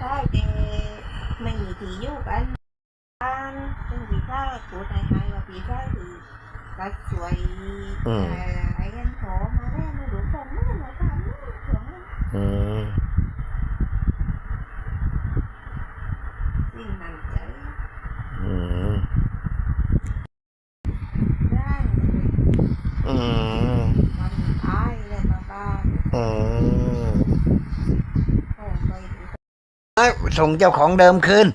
ข้าวแกไม่มีที่อยู่กันบ้านซึ่งพี่ข้าวกูไทยไทยว่าพี่ข้าวคือรักสวยอืมเอ่ไอ้กันขอมาได้มาดูผมไม่มาทำไม่ถึงอืมสิ่งนั้นใจอืมได้อืมทำอ้ายเลยบ้าบ้าอืม โอ้ไปดู เอ้ย ส่งเจ้าของเดิมคืน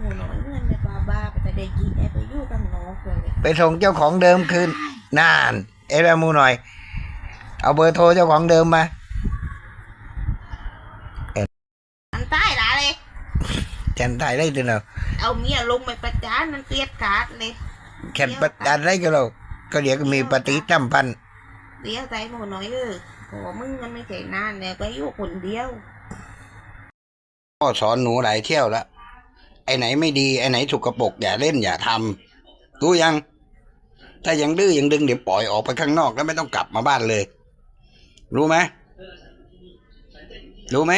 หมูน้อยเงินเลยบ้าบ้าไปแต่ได้ยินไอ้ไปอยู่กันนอกเลยไปส่งเจ้าของเดิมคืนนานเอรามูหน่อย เอาเบอร์โทรเจ้าของเดิมมาอันใต้ละเลยฉันถ่ายได้ด้วยเนาะเอาเมียลงไปประจานมันเกลียดขาดเลยแค่ประจานได้ก็เราก็เดี๋ยวก็มีปฏิสัมพันธ์เดียวใจหมูน้อยเออโอ้มึงมันไม่ใช่นานเนี่ยไปอยู่คนเดียว พ่อสอนหนูหลายเที่ยวแล้วไอ้ไหนไม่ดีไอ้ไหนถูกกระปรกอย่าเล่นอย่าทำรู้ยัง ถ้ายังดื้อยังดึงเดี๋ยวปล่อยออกไปข้างนอกแล้วไม่ต้องกลับมาบ้านเลย รู้ไหมรู้ไหม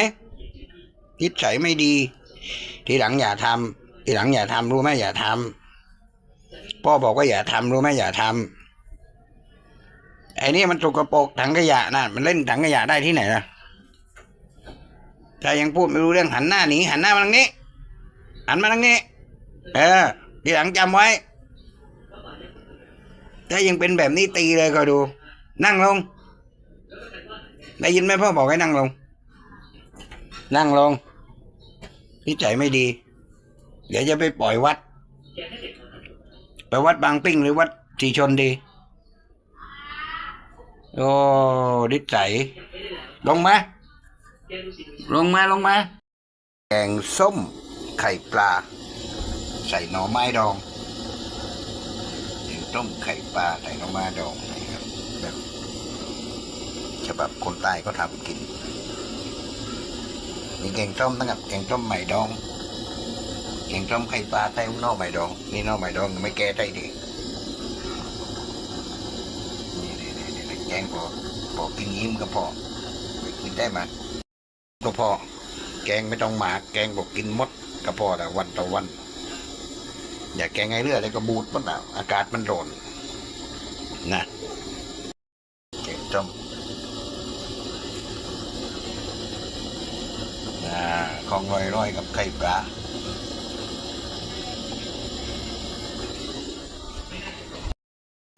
นิสัยไม่ดี ทีหลังอย่าทำทีหลังอย่าทำรู้ไหมอย่าทำพ่อบอกว่าอย่าทำรู้ไหมอย่าทำไอ้นี่มันถูกกระปรกถังขยะนะมันเล่นถังขยะได้ที่ไหนล่ะ ถ้ายังพูดไม่รู้เรื่องหันหน้าหนีหันหน้ามาทางนี้ หันมาทางนี้ เออทีหลังจำไว้ ถ้ายังเป็นแบบนี้ตีเลยก็ดู นั่งลง ได้ยินไหมพ่อบอกให้นั่งลง นั่งลงนิสัยไม่ดี เดี๋ยวจะไปปล่อยวัด ไปวัดบางปิ้งหรือวัดสีชนดี โอ้ดิสัยลงมา ลงมาลงมา แกงส้มไข่ปลา ใส่หน่อไม้ดองแกงต้มไข่ปลาใส่หน่อไม้ดองนะครับแบบฉบับคนใต้ก็ทำกิน มีแกงส้มตั้งกับแกงส้มใหม่ดองแกงส้มไข่ปลาใส่หน่อไม้ดอง นี่หน่อไม้ดองไม่แก้ได้ดีนี่นี่นี่นี่แกงพอพอกินยิ้มก็พอกินได้ไหมก็พอแกงไม่ต้องหมาแกงบอกกินมดก็พอแต่วันต่อวัน อย่าแกงไงเรื่อยเลยก็บูดมันแล้วอากาศมันร้อนนะแกงต้มนะของลอยๆกับไข่ปลา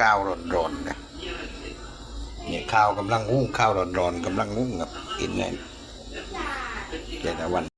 ข้าวร้อนๆนะเนี่ยข้าวกำลังหุ้งข้าวร้อนๆกำลังหุ้งกับกินเลย เจ็ดวัน